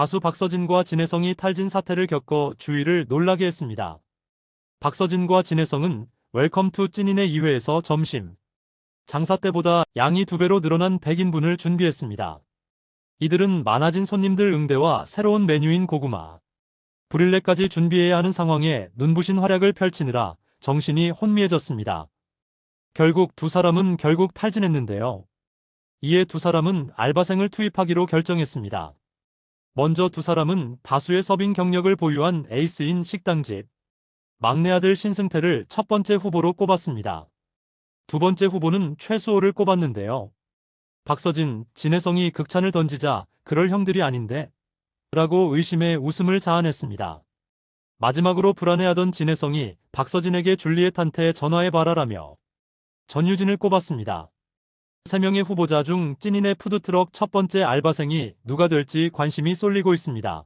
가수 박서진과 진혜성이 탈진 사태를 겪어 주위를 놀라게 했습니다. 박서진과 진혜성은 웰컴 투 찐인의 2회에서 점심, 장사 때보다 양이 두 배로 늘어난 100인분을 준비했습니다. 이들은 많아진 손님들 응대와 새로운 메뉴인 고구마, 브릴레까지 준비해야 하는 상황에 눈부신 활약을 펼치느라 정신이 혼미해졌습니다. 결국 두 사람은 결국 탈진했는데요. 이에 두 사람은 알바생을 투입하기로 결정했습니다. 먼저 두 사람은 다수의 서빙 경력을 보유한 에이스인 식당집, 막내 아들 신승태를 첫 번째 후보로 꼽았습니다. 두 번째 후보는 최수호를 꼽았는데요. 박서진, 진혜성이 극찬을 던지자 그럴 형들이 아닌데 라고 의심에 웃음을 자아냈습니다. 마지막으로 불안해하던 진혜성이 박서진에게 줄리엣한테 전화해봐라라며 전유진을 꼽았습니다. 세 명의 후보자 중 찐인의 푸드트럭 첫 번째 알바생이 누가 될지 관심이 쏠리고 있습니다.